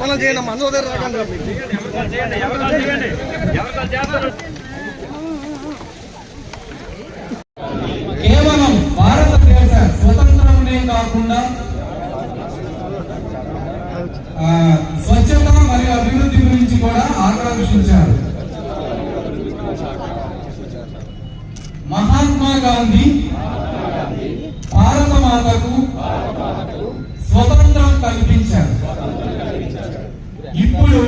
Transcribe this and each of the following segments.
మనం చేయండి మందు వదిలి రాకండి కేవలం భారతదేశ స్వతంత్రమునే కాకుండా స్వచ్ఛత మరియు అభివృద్ధి గురించి కూడా ఆకాంక్షించారు గాంధీ భారత మాతకు స్వతంత్రం కల్పించారు. ఇప్పుడు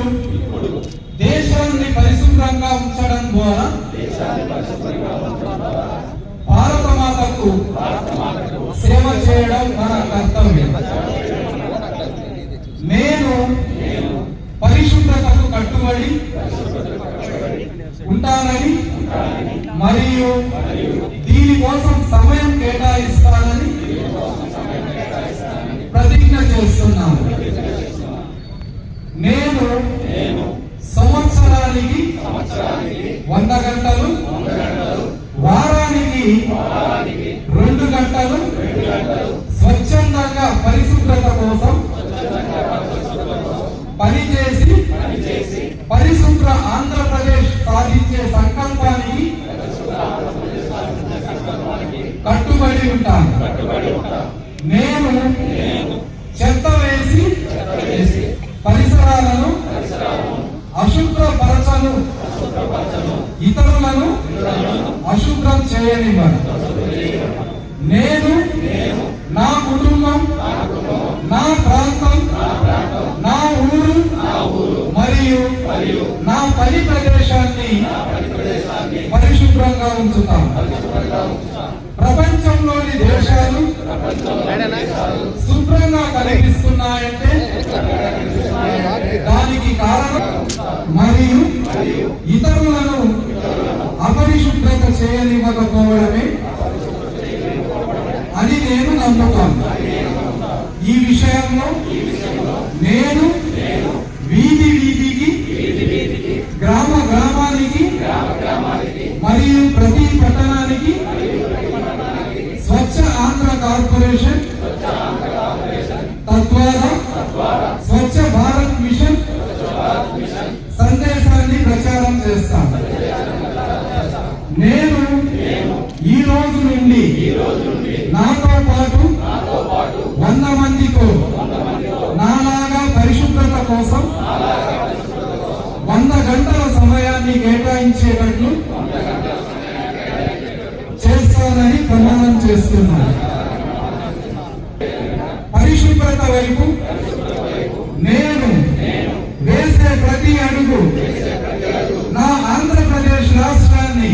దేశాన్ని పరిశుభ్రంగా ఉంచడం ద్వారా భారత మాతకు సేవ చేయడం మన కర్తవ్యం. నేను పరిశుభ్రతకు కట్టుబడి ఉంటానని మరియు దీనికోసం సమయం కేటాయిస్తానని ప్రతిజ్ఞ చేస్తున్నాను నేను సంవత్సరానికి వంద గంటలు వారానికి రెండు గంటలు స్వచ్ఛందంగా పరిశుభ్రత కోసం పనిచేసి పరిశుభ్ర ఆంధ్రప్రదేశ్ సాధించే సంకల్పానికి కట్టుబడి ఉంటాను. నేను చెత్త వేసి పరిసరాలను అశుభ్రపరచను. ఇతరులను అశుభ్రం చేయనివ్వను. నేను నా కుటుంబం నా ప్రాంతం నా ఊరు మరియు నా పని ప్రదేశాన్ని పరిశుభ్రంగా ఉంచుతాం. ప్రపంచంలోని దేశాలు శుభ్రంగా కనిపిస్తున్నాయంటే దానికి కారణం మరియు ఇతరులను అపరిశుభ్రత చేయనివ్వకపోవడమే అని నేను నమ్ముతాను. ఈ విషయంలో నేను మరియు ప్రతి పట్టణానికి స్వచ్ఛ ఆంధ్ర కార్పొరేషన్ తద్వారా స్వచ్ఛ భారత్ మిషన్ సందేశాన్ని ప్రచారం చేస్తాను నేను ఈ రోజు నుండి నాతో పాటు వంద మందితో నాలాగా పరిశుభ్రత కోసం వంద గంటల సమయాన్ని కేటాయించేటట్టు చేస్తానని ప్రమాణం చేస్తున్నాను పరిశుభ్రత వైపు నేను వేసే ప్రతి అడుగు నా ఆంధ్రప్రదేశ్ రాష్ట్రాన్ని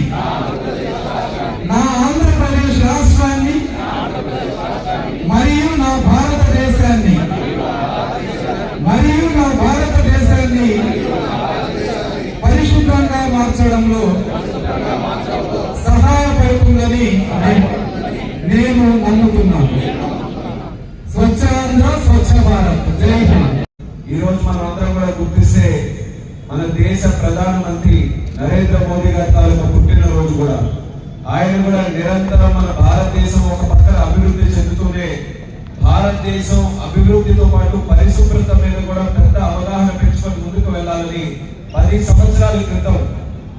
దేశ ప్రధానమంత్రి నరేంద్ర మోదీ గారి తాలూకు పుట్టినరోజు కూడా. ఆయన కూడా నిరంతరం మన భారతదేశం ఒక పక్కన అభివృద్ధి చెందుతూనే భారతదేశం అభివృద్ధితో పాటు పరిశుభ్రత మీద కూడా పెద్ద అవగాహన పెంచుకొని ముందుకు వెళ్ళాలని పది సంవత్సరాల క్రితం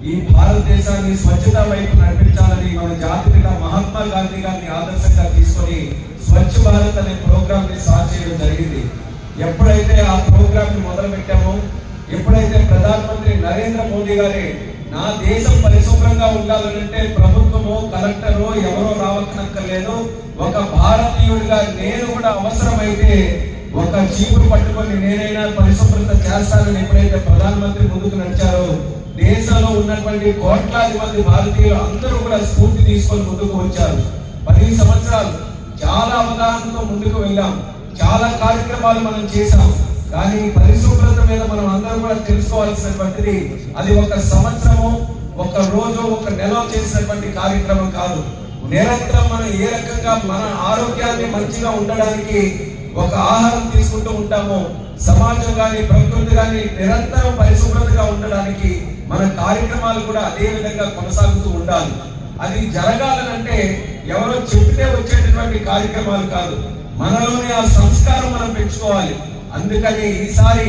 ఈ భారతదేశాన్ని స్వచ్ఛత వైపు నడిపించాలని మన జాతిపిత మహాత్మా గాంధీ గారిని ఆదర్శంగా తీసుకొని స్వచ్ఛ భారత్ అనే ప్రోగ్రామ్ని స్టార్ట్ చేయడం జరిగింది. ఎప్పుడైతే ఆ ప్రోగ్రామ్ని మొదలు పెట్టామో ఎప్పుడైతే ప్రధానమంత్రి నరేంద్ర మోదీ గారి నా దేశం పరిశుభ్రంగా ఉండాలంటే ప్రభుత్వము కలెక్టరు ఎవరో రావక్కర్లేదు ఒక భారతీయుడిగా నేను కూడా అవసరమైతే ఒక చీపురు పట్టుకొని నేనైనా పరిశుభ్రత చేస్తానని ఎప్పుడైతే ప్రధానమంత్రి ముందుకు నడిచారో దేశంలో ఉన్నటువంటి కోట్లాది మంది భారతీయులు అందరూ కూడా స్ఫూర్తి తీసుకొని ముందుకు వచ్చారు. పది సంవత్సరాలు చాలా అవగాహనతో ముందుకు వెళ్ళాం. చాలా కార్యక్రమాలు మనం చేశాం. కానీ పరిశుభ్రత మీద మనం అందరం కూడా తెలుసుకోవాల్సినటువంటిది అది ఒక సంవత్సరము ఒక రోజు ఒక నెల చేసినటువంటి కార్యక్రమం కాదు. నిరంతరం మనం ఏ రకంగా మన ఆరోగ్యాన్ని మంచిగా ఉండడానికి ఒక ఆహారం తీసుకుంటూ ఉంటామో సమాజం కానీ ప్రకృతి కానీ నిరంతరం పరిశుభ్రతగా ఉండడానికి మన కార్యక్రమాలు కూడా అదే విధంగా కొనసాగుతూ ఉండాలి. అది జరగాలనంటే ఎవరో చెప్తే వచ్చేటటువంటి కార్యక్రమాలు కాదు. మనలోని ఆ సంస్కారం మనం పెంచుకోవాలి. అందుకని ఈసారి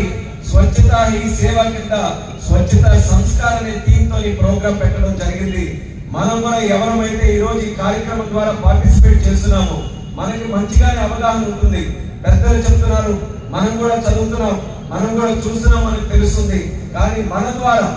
స్వచ్ఛత ఈ సేవ కింద స్వచ్ఛత సంస్కారం అనే ఈ ప్రోగ్రాం పెట్టడం జరిగింది. మనం కూడా ఎవరమైతే ఈ రోజు ఈ కార్యక్రమం ద్వారా పార్టిసిపేట్ చేస్తున్నామో మనకి మంచిగానే అవగాహన ఉంటుంది. పెద్దలు చెప్తున్నారు మనం కూడా చదువుతున్నాం మనం కూడా చూస్తున్నాం మనకు తెలుస్తుంది. కానీ మన ద్వారా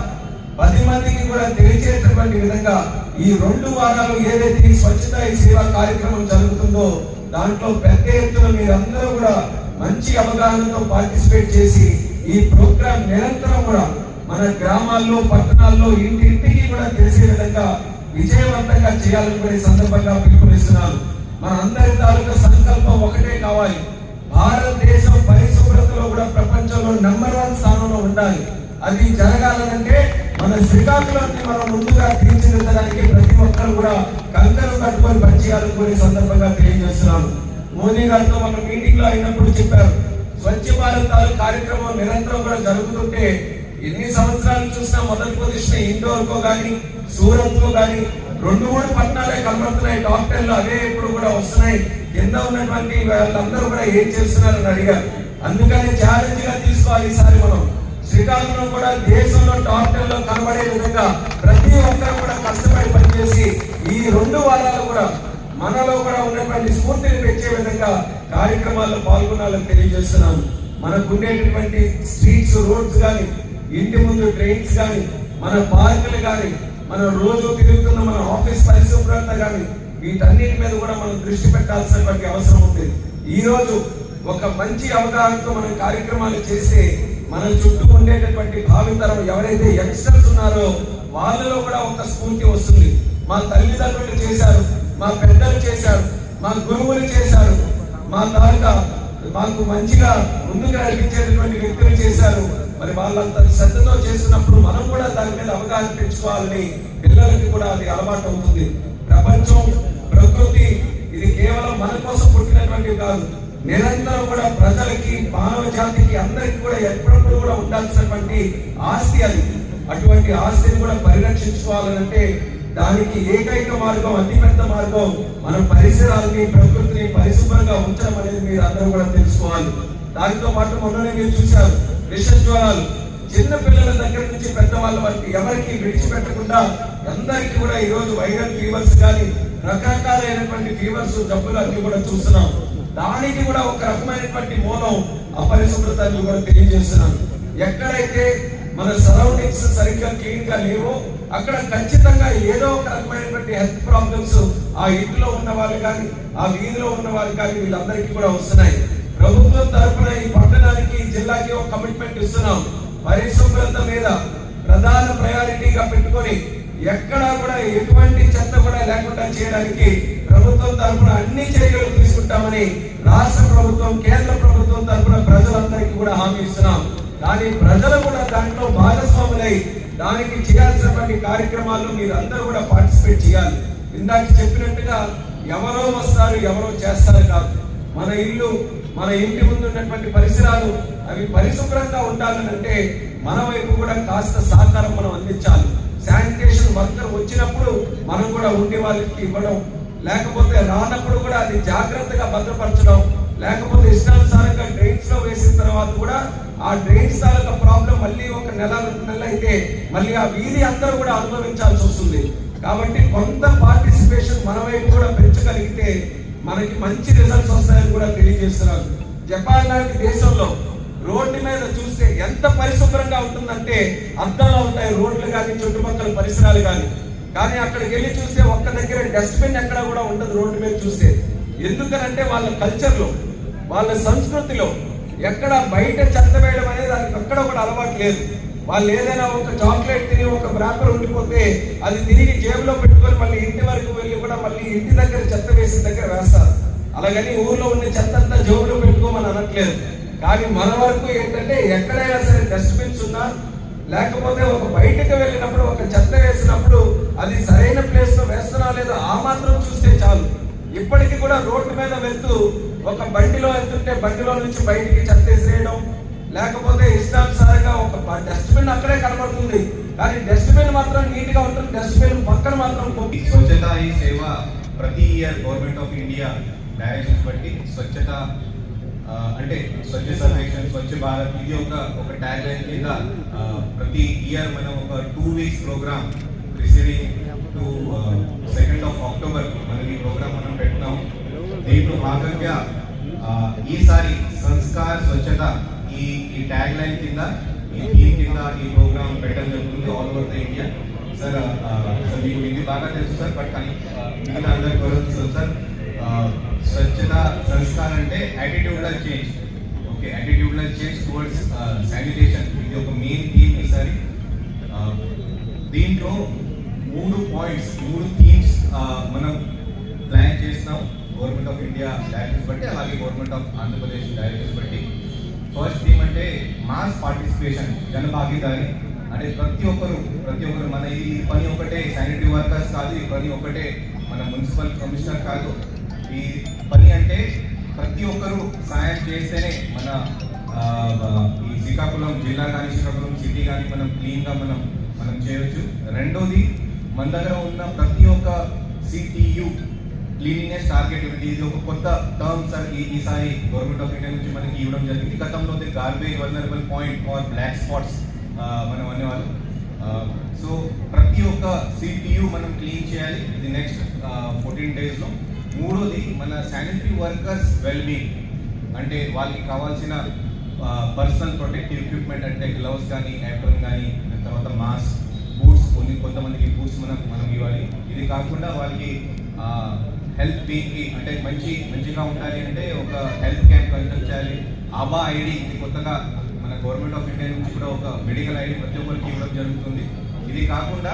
పది మందికి కూడా తెలియచేటటువంటి విధంగా ఈ రెండు వారాలు ఏదైతే ఈ స్వచ్ఛత ఈ సేవా కార్యక్రమం జరుగుతుందో దాంట్లో పెద్ద ఎత్తున మీరందరూ కూడా మంచి అవగాహనతో పార్టిసిపేట్ చేసి ఈ ప్రోగ్రాం నిరంతరం కూడా మన గ్రామాల్లో పట్టణాల్లో ఇంటింటికి కూడా తెలిసే విధంగా విజయవంతంగా చేయాలనుకునే సందర్భంగా పిలుపునిస్తున్నాను మన అందరి తాలూకా సంకల్పం ఒకటే కావాలి. భారతదేశం పరిశుభ్రతలో కూడా ప్రపంచంలో నెంబర్ వన్ స్థానంలో ఉండాలి. అది జరగాలంటే మన శ్రీకాకుళాన్ని మనం ముందుగా తీర్చిదిద్దడానికి ప్రతి ఒక్కరు కూడా కంకరు కట్టుకొని పనిచేయాలనుకునే సందర్భంగా తెలియజేస్తున్నాను. మోదీ గారితో మన మీటింగ్లో అయినప్పుడు చెప్పారు స్వచ్ఛ భారత్ కార్యక్రమం నిరంతరం కూడా జరుగుతుంటే ఎన్ని సంవత్సరాలు చూసినా మొదటి పొజిషన్ ఇండోర్ కో గానీ సూరత్ కో గానీ రెండు మూడు పట్టణాలే కనబడుతున్నాయి. డాక్టర్లు అవే ఇప్పుడు కూడా వస్తున్నాయి. కింద ఉన్నటువంటి వాళ్ళందరూ కూడా ఏం చేస్తున్నారని అడిగారు. అందుకని ఛాలెంజ్గా తీసుకోవాలి ఈసారి మనం. శ్రీకాకుళం కూడా దేశంలో డాక్టర్లు కనబడే విధంగా ప్రతి ఒక్కరు కూడా కష్టపడి పనిచేసి ఈ రెండు వారాలు కూడా మనలో కూడా ఉన్నటువంటి స్ఫూర్తిని పెంచే విధంగా కార్యక్రమాల్లో పాల్గొనాలని తెలియజేస్తున్నాము. మనకు ఉండేటటువంటి స్ట్రీట్స్ రోడ్స్ కానీ ఇంటి ముందు ట్రైన్స్ కానీ మన పార్కులు కానీ మనం రోజు తిరుగుతున్న మన ఆఫీస్ పరిశుభ్రత కానీ వీటన్నిటి మీద కూడా మనం దృష్టి పెట్టాల్సినటువంటి అవసరం ఉంది. ఈ రోజు ఒక మంచి అవగాహనతో మనం కార్యక్రమాలు చేస్తే మన చుట్టూ ఉండేటటువంటి భావితరం ఎవరైతే యంగ్స్టర్స్ ఉన్నారో వాళ్ళలో కూడా ఒక స్ఫూర్తి వస్తుంది. మా తల్లిదండ్రులు చేశారు. మా పెద్దలు చేశారు మా గురువులు చేశారు మా తాలూకా మాకు మంచిగా ముందుకు నడిపించేటటువంటి వ్యక్తులు చేశారు. మరి వాళ్ళంత శ్రద్ధతో చేస్తున్నప్పుడు మనం కూడా దాని మీద అవగాహన పెంచుకోవాలని పిల్లలకి కూడా అది అలవాటు అవుతుంది. ప్రపంచం ప్రకృతి ఇది కేవలం మన కోసం పుట్టినటువంటి కాదు. నిరంతరం కూడా ప్రజలకి మానవ జాతికి అందరికి కూడా ఎప్పుడప్పుడు కూడా ఉండాల్సినటువంటి ఆస్తి అది. అటువంటి ఆస్తిని కూడా పరిరక్షించుకోవాలంటే దానికి ఏకైక మార్గం అతి పెద్ద మార్గం మన పరిసరాలని ప్రకృతిని పరిశుభ్రంగా ఉంచడం అనేది మీరు అందరూ కూడా తెలుసుకోవాలి. దానితో పాటు మొన్ననే మీరు చూశారు విష జ్వరాలు చిన్న పిల్లల దగ్గర నుంచి పెద్దవాళ్ళ వరకు ఎవరికి విడిచిపెట్టకుండా అందరికీ కూడా ఈ రోజు వైరల్ ఫీవర్స్ కానీ రకరకాలైనటువంటి ఫీవర్స్ జబ్బులు అన్ని కూడా చూస్తున్నాం. దానికి కూడా ఒక రకమైనటువంటి మూలం అపరిశుభ్రత అని కూడా తెలియజేస్తున్నాను. ఎక్కడైతే మన సరౌండింగ్స్ సరిగ్గా క్లీన్గా లేవో అక్కడ ఖచ్చితంగా ఏదో ఒక రకమైనటువంటి హెల్త్ ప్రాబ్లమ్స్ ఆ ఇంట్లో ఉన్న వాళ్ళు కానీ ఆ వీధిలో ఉన్న వాళ్ళు కానీ వీళ్ళందరికీ కూడా వస్తున్నాయి. ప్రభుత్వం తరఫున ఈ పట్టణానికి జిల్లాకి ఒక కమిట్మెంట్ ఇస్తున్నాం. పరిశుభ్రత మీద ప్రధాన ప్రయారిటీగా పెట్టుకొని ఎక్కడా కూడా ఎటువంటి చెత్త కూడా లేకుండా చేయడానికి ప్రభుత్వం తరఫున అన్ని చర్యలు తీసుకుంటామని రాష్ట్ర ప్రభుత్వం కేంద్ర ప్రభుత్వం తరఫున ప్రజలందరికీ కూడా హామీ ఇస్తున్నాం. కానీ ప్రజలు కూడా దాంట్లో భాగస్వాములై దానికి చేయాల్సినటువంటి కార్యక్రమాల్లో మీరు అందరూ కూడా పార్టిసిపేట్ చేయాలి. ఇందాక చెప్పినట్టుగా ఎవరో వస్తారు ఎవరో చేస్తారు కాదు. మన ఇల్లు మన ఇంటి ముందు ఉన్నటువంటి పరిసరాలు అవి పరిశుభ్రంగా ఉండాలని అంటే మన వైపు కూడా కాస్త సహకారం మనం అందించాలి. శానిటేషన్ వర్కర్ వచ్చినప్పుడు మనం కూడా ఉండే వాళ్ళకి ఇవ్వడం లేకపోతే రానప్పుడు కూడా అది జాగ్రత్తగా భద్రపరచడం లేకపోతే ఇష్టానుసారంగా డ్రైన్స్లో వేసిన తర్వాత కూడా ఆ డ్రైన్ తాలూకా ప్రాబ్లం మళ్ళీ ఒక నెల రెండు నెలలు అయితే మళ్ళీ ఆ వీధి అందరూ కూడా అనుభవించాల్సి వస్తుంది. కాబట్టి కొంత పార్టిసిపేషన్ మన వైపు కూడా పెంచగలిగితే మనకి మంచి రిజల్ట్స్ వస్తాయని కూడా తెలియజేస్తున్నారు. జపాన్ లాంటి దేశంలో రోడ్డు మీద చూస్తే ఎంత పరిశుభ్రంగా ఉంటుందంటే అద్దాలు ఉంటాయి రోడ్లు కానీ చుట్టుపక్కల పరిసరాలు కానీ. కానీ అక్కడికి వెళ్ళి చూస్తే ఒక్క దగ్గర డస్ట్బిన్ ఎక్కడ కూడా ఉండదు రోడ్డు మీద చూస్తే. ఎందుకనంటే వాళ్ళ కల్చర్లో వాళ్ళ సంస్కృతిలో ఎక్కడ బయట చెత్త వేయడం అనేది దానికి ఎక్కడ కూడా అలవాటు లేదు. వాళ్ళు ఏదైనా ఒక చాక్లెట్ తిని ఒక బ్రాపర్ ఉండిపోతే అది తిరిగి జేబులో పెట్టుకొని మళ్ళీ ఇంటి వరకు వెళ్ళి కూడా మళ్ళీ ఇంటి దగ్గర చెత్త వేసిన దగ్గర వేస్తారు. అలాగని ఊర్లో ఉన్న చెత్త అంతా జేబులో పెట్టుకోమని అనట్లేదు. కానీ మన వరకు ఏంటంటే ఎక్కడైనా సరే డస్ట్బిన్స్ ఉన్నా లేకపోతే ఒక బయటకు వెళ్ళినప్పుడు ఒక చెత్త వేసినప్పుడు అది సరైన ప్లేస్లో వేస్తున్నా లేదా ఆ మాత్రం చూస్తే చాలు. ఇప్పటికీ కూడా రోడ్డు మీద వెళ్తూ ఒక బండిలో వెళ్తుంటే బండిలో నుంచి బయటికి చెత్త వేసేయడం లేకపోతే ఇష్టానుసారంగా ఒక డస్ట్బిన్ అక్కడే కనబడుతుంది. కానీ డస్ట్బిన్ మాత్రం నీట్గా ఉంటుంది డస్ట్బిన్ పక్కన మాత్రం స్వచ్ఛత ఈ సేవ ప్రతి year government of India directions బట్టి స్వచ్ఛత అంటే స్వచ్ఛ సర్వేక్షణ్ స్వచ్ఛ భారత్ ఇది ఒక ఒక ట్యాగ్ లైన్ కింద ప్రతి ఇయర్ మనం ఒక two weeks program receiving to second of October మనం ఈ ప్రోగ్రామ్ మనం పెట్టినాం దీంట్లో భాగంగా ఈసారి సంస్కార్ స్వచ్ఛత ఈ ఈ ట్యాగ్ లైన్ కింద ఈ థీమ్ కింద ఈ ప్రోగ్రామ్ పెట్టడం జరుగుతుంది all over the India sir sir మీకు ఇది బాగా తెలుసు సార్ బట్ కానీ మిగతా అందరికి కూడా సార్ స్వచ్ఛత సంస్కారం అంటే attitudinal change okay attitudinal change towards sanitation ఇది ఒక మెయిన్ థీమ్ ఈసారి. దీంట్లో మూడు పాయింట్స్ మూడు థీమ్స్ మనం ప్లాన్ చేస్తున్నాం గవర్నమెంట్ ఆఫ్ ఇండియా డైరెక్టర్స్ బట్టి అలాగే గవర్నమెంట్ ఆఫ్ ఆంధ్రప్రదేశ్ డైరెక్టర్స్ బట్టి ఫస్ట్ థీమ్ అంటే మాస్ పార్టిసిపేషన్ జన భాగీదారి. అంటే ప్రతి ఒక్కరు ప్రతి ఒక్కరు మన ఈ పని ఒకటే శానిటరీ వర్కర్స్ కాదు ఈ పని ఒకటే మన మున్సిపల్ కమిషనర్ కాదు. ఈ పని అంటే ప్రతి ఒక్కరు సాయం చేస్తేనే మన ఈ శ్రీకాకుళం జిల్లా కానీ శ్రీకాకుళం సిటీ కానీ మనం క్లీన్గా మనం మనం చేయొచ్చు. రెండోది మన దగ్గర ఉన్న ప్రతి ఒక్క సిటీయు క్లీనినెస్ టార్గెట్ ఉంది. ఇది ఒక కొత్త టర్మ్ సార్ ఈ ఈసారి గవర్నమెంట్ ఆఫ్ ఇండియా నుంచి మనకి ఇవ్వడం జరిగింది. గతంలో garbage vulnerable point or black spots మనం అనేవాళ్ళు. సో ప్రతి ఒక్క సిటియు మనం క్లీన్ చేయాలి. ఇది నెక్స్ట్ ఫోర్టీన్ డేస్లో మూడోది మన శానిటరీ వర్కర్స్ వెల్బీయింగ్ అంటే వాళ్ళకి కావాల్సిన పర్సనల్ ప్రొటెక్టివ్ ఎక్విప్మెంట్ అంటే గ్లౌస్ కానీ యాప్రన్ కానీ తర్వాత మాస్క్ బూట్స్ కొన్ని కొంతమందికి బూట్స్ మనం మనం ఇవ్వాలి. ఇది కాకుండా వాళ్ళకి హెల్త్కి అంటే మంచి మంచిగా ఉండాలి అంటే ఒక హెల్త్ క్యాంప్ కన్సల్ట్ చేయాలి. ఆబా ఐడి ఇది కొత్తగా మన గవర్నమెంట్ ఆఫ్ ఇండియా నుంచి కూడా ఒక మెడికల్ ఐడి ప్రతి ఒక్కరికి ఇవ్వడం జరుగుతుంది. ఇది కాకుండా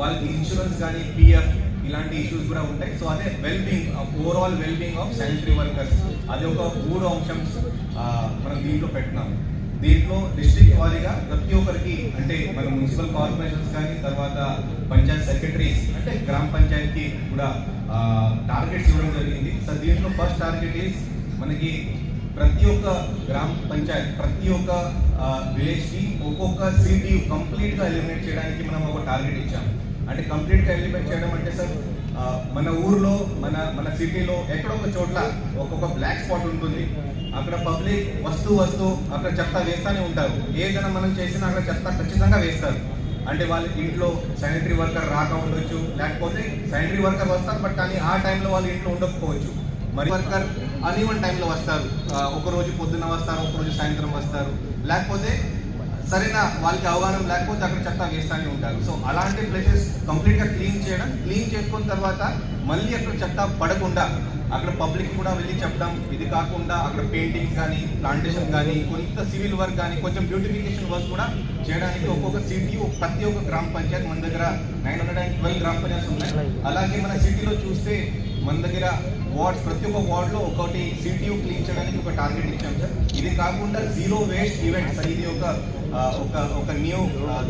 వాళ్ళకి ఇన్సూరెన్స్ కానీ పిఎఫ్ ఇలాంటి ఇష్యూస్ కూడా ఉంటాయి. సో అదే wellbeing overall wellbeing of sanitary workers అది ఒక మూడు అంశం మనం దీంట్లో పెట్టినాం దీంట్లో డిస్ట్రిక్ట్ వారీగా ప్రతి అంటే మన మున్సిపల్ కార్పొరేషన్స్ కానీ తర్వాత పంచాయత్ సెక్రటరీస్ అంటే గ్రామ పంచాయతీకి కూడా టార్గెట్స్ ఇవ్వడం జరిగింది. సో దీంట్లో ఫస్ట్ టార్గెట్ ఈస్ మనకి ప్రతి ఒక్క గ్రామ పంచాయత్ ప్రతి ఒక్క విలేజ్కి ఒక్కొక్క సిటీ కంప్లీట్గా ఎలిమినేట్ చేయడానికి మనం ఒక టార్గెట్ ఇచ్చాం. అంటే కంప్లీట్గా ఎలిమినేట్ చేయడం అంటే సార్ మన ఊర్లో మన మన సిటీలో ఎక్కడో ఒక చోట్ల ఒక్కొక్క బ్లాక్ స్పాట్ ఉంటుంది. అక్కడ పబ్లిక్ వస్తూ వస్తూ అక్కడ చెత్త వేస్తూనే ఉంటారు. ఏదైనా మనం చేసినా అక్కడ చెత్త ఖచ్చితంగా వేస్తారు. అంటే వాళ్ళ ఇంట్లో శానిటరీ వర్కర్ రాక ఉండొచ్చు లేకపోతే శానిటరీ వర్కర్ వస్తారు బట్ కానీ ఆ టైంలో వాళ్ళు ఇంట్లో ఉండకపోవచ్చు. మరి వర్కర్ అన్ఈవన్ టైంలో వస్తారు. ఒక రోజు పొద్దున వస్తారు ఒక రోజు సాయంత్రం వస్తారు. లేకపోతే సరైన వాళ్ళకి అవగాహన లేకపోతే అక్కడ చెత్త వేస్తానే ఉంటారు. సో అలాంటి ప్లేసెస్ కంప్లీట్గా క్లీన్ చేయడం క్లీన్ చేసుకున్న తర్వాత మళ్ళీ అక్కడ చెత్త పడకుండా అక్కడ పబ్లిక్ కూడా వెళ్ళి చెప్పడం ఇది కాకుండా అక్కడ పెయింటింగ్ కానీ ప్లాంటేషన్ కానీ కొంత సివిల్ వర్క్ కానీ కొంచెం బ్యూటిఫికేషన్ వర్క్ కూడా చేయడానికి ఒక్కొక్క సిటీ ప్రతి ఒక్క గ్రామ పంచాయత్ మన దగ్గర నైన్ హండ్రెడ్ అండ్ ట్వెల్వ్ గ్రామ పంచాయత్ ఉన్నాయి. అలాగే మన సిటీలో చూస్తే మన దగ్గర వార్డ్స్ ప్రతి ఒక్క వార్డ్లో ఒకటి సిటీ క్లీన్ చేయడానికి ఒక టార్గెట్ ఇచ్చాం సార్. ఇది కాకుండా జీరో వేస్ట్ ఈవెంట్ సార్. ఇది ఒక ఒక ఒక న్యూ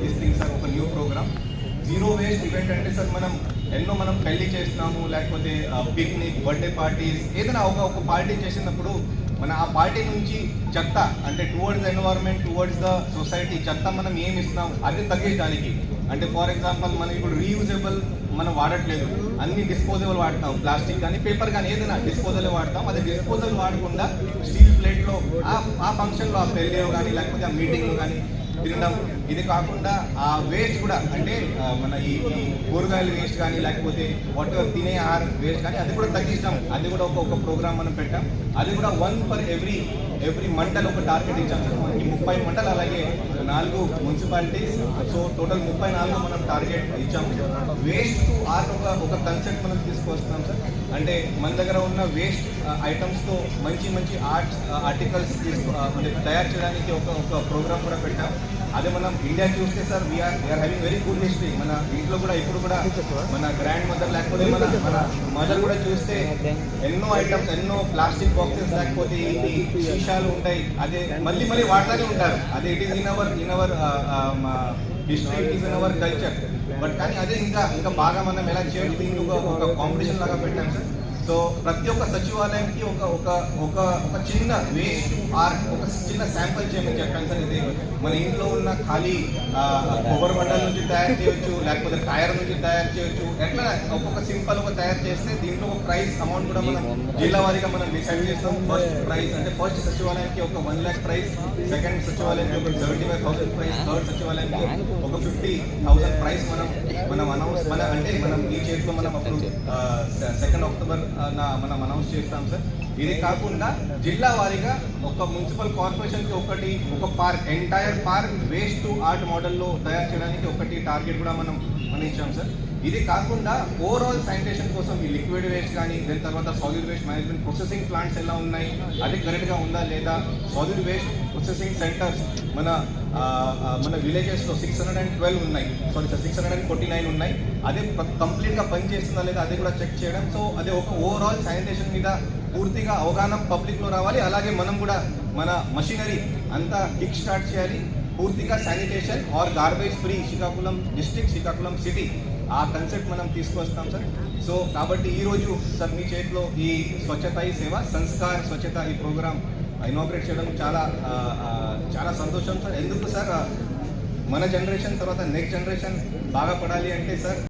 దిస్ థింగ్ సార్ ఒక new program zero waste event అంటే సార్ మనం ఎన్నో మనం పెళ్ళి చేస్తున్నాము లేకపోతే పిక్నిక్ బర్త్డే పార్టీస్ ఏదైనా ఒక ఒక పార్టీ చేసినప్పుడు మన ఆ పార్టీ నుంచి చెత్త అంటే towards environment towards the society చెత్త మనం ఏమి ఇస్తున్నాం అది తగ్గించడానికి. అంటే ఫర్ ఎగ్జాంపుల్ మనం ఇప్పుడు రీయూజబుల్ మనం వాడట్లేదు. అన్ని డిస్పోజబుల్ వాడతాం. ప్లాస్టిక్ కానీ పేపర్ కానీ ఏదైనా డిస్పోజల్ వాడతాం. అది డిస్పోజల్ వాడకుండా స్టీల్ ప్లేట్లో ఆ ఫంక్షన్లో ఆ పెళ్ళిలో కానీ లేకపోతే ఆ మీటింగ్లో కానీ తినడం. ఇది కాకుండా ఆ వేస్ట్ కూడా అంటే మన ఈ కూరగాయల వేస్ట్ కానీ లేకపోతే వాట్ తినే ఆహారం వేస్ట్ కానీ అది కూడా తగ్గిస్తాం అది కూడా ఒక ఒక ప్రోగ్రామ్ మనం పెట్టాం. అది కూడా వన్ పర్ ఎవ్రీ ఎవ్రీ మంటలు ఒక టార్గెట్ ఇచ్చాం. సార్ మనకి ముప్పై మంటలు అలాగే నాలుగు మున్సిపాలిటీస్ సో టోటల్ ముప్పై నాలుగు మనం టార్గెట్ ఇచ్చాం వేస్ట్ టు ఆర్ట్ ఒక ఒక కన్సెప్ట్ మనం తీసుకొస్తున్నాం సార్ అంటే మన దగ్గర ఉన్న వేస్ట్ ఐటమ్స్తో మంచి మంచి ఆర్ట్ ఆర్టికల్స్ తీసుకు అంటే తయారు చేయడానికి ఒక ఒక ప్రోగ్రామ్ కూడా పెట్టాం. అదే మనం ఇండియా చూస్తే sir we are we are having very good history మన ఇంట్లో కూడా ఇప్పుడు కూడా మన గ్రాండ్ మదర్ లేకపోతే మన మన మదర్ కూడా చూస్తే ఎన్నో ఐటమ్స్ ఎన్నో ప్లాస్టిక్ బాక్సెస్ లేకపోతే ఈ శీషాలు ఉంటాయి అదే మళ్ళీ మళ్ళీ వాడతానే ఉంటారు. అదే it is in our in our history it is in our culture but కానీ అదే ఇంకా ఇంకా బాగా మనం ఎలా చేయాలి? దీనికి ఒక కాంపిటీషన్ లాగా పెట్టాం సార్. సో ప్రతి ఒక్క సచివాలయానికి ఒక ఒక ఒక ఒక చిన్న వేస్ట్ ఆర్ ఒక చిన్న శాంపుల్ చేయమని చెప్పాను సార్ ఇది మన ఇంట్లో ఉన్న ఖాళీ కొబ్బరి బండల నుంచి తయారు చేయొచ్చు లేకపోతే టైర్ నుంచి తయారు చేయొచ్చు. ఎట్లా ఒక్కొక్క సింపుల్ ఒక తయారు చేస్తే దీంట్లో ఒక ప్రైస్ అమౌంట్ కూడా మనం జిల్లా వారీగా మనం డిసైడ్ చేస్తాం. ఫస్ట్ ప్రైస్ అంటే ఫస్ట్ సచివాలయానికి ఒక వన్ ల్యాక్ ప్రైస్ సెకండ్ సచివాలయానికి ఒక seventy five thousand price third సచివాలయానికి ఒక ఫిఫ్టీ థౌసండ్ ప్రైస్ మనం మనం అనౌన్స్ మన అంటే మనం ఈ చేతిలో మనం అప్పుడు సెకండ్ అక్టోబర్ మనం అనౌన్స్ చేస్తాం సార్ ఇది కాకుండా జిల్లా వారీగా ఒక మున్సిపల్ కార్పొరేషన్కి ఒకటి ఒక park entire park waste to art మోడల్లో తయారు చేయడానికి ఒకటి టార్గెట్ కూడా మనం మనం ఇచ్చాం సార్ ఇది కాకుండా ఓవరాల్ శానిటేషన్ కోసం ఈ లిక్విడ్ వేస్ట్ కానీ దాని తర్వాత solid waste management processing plants ఎలా ఉన్నాయి అది కరెక్ట్గా ఉందా లేదా? సాలిడ్ వేస్ట్ ప్రొసెసింగ్ సెంటర్స్ మన మన విలేజెస్లో సిక్స్ హండ్రెడ్ అండ్ ట్వెల్వ్ ఉన్నాయి. Sorry sir six hundred and forty nine ఉన్నాయి. అదే కంప్లీట్గా పనిచేస్తుందా లేదా అది కూడా చెక్ చేయడం. సో అదే ఒక ఓవరాల్ శానిటేషన్ మీద పూర్తిగా అవగాహన పబ్లిక్లో రావాలి. అలాగే మనం కూడా మన మషినరీ అంతా కిక్ స్టార్ట్ చేయాలి. పూర్తిగా sanitation or garbage free Srikakulam district Srikakulam city ఆ కన్సెప్ట్ మనం తీసుకొస్తాం సార్ సో కాబట్టి ఈరోజు సార్ మీ చేతిలో ఈ స్వచ్ఛత ఈ సేవ సంస్కార్ స్వచ్ఛత ఈ ప్రోగ్రామ్ ఇనాగ్రేట్ చేయడం చాలా చాలా సంతోషం సార్. ఎందుకు సార్? మన జనరేషన్ తర్వాత నెక్స్ట్ జనరేషన్ బాగా పడాలి అంటే సార్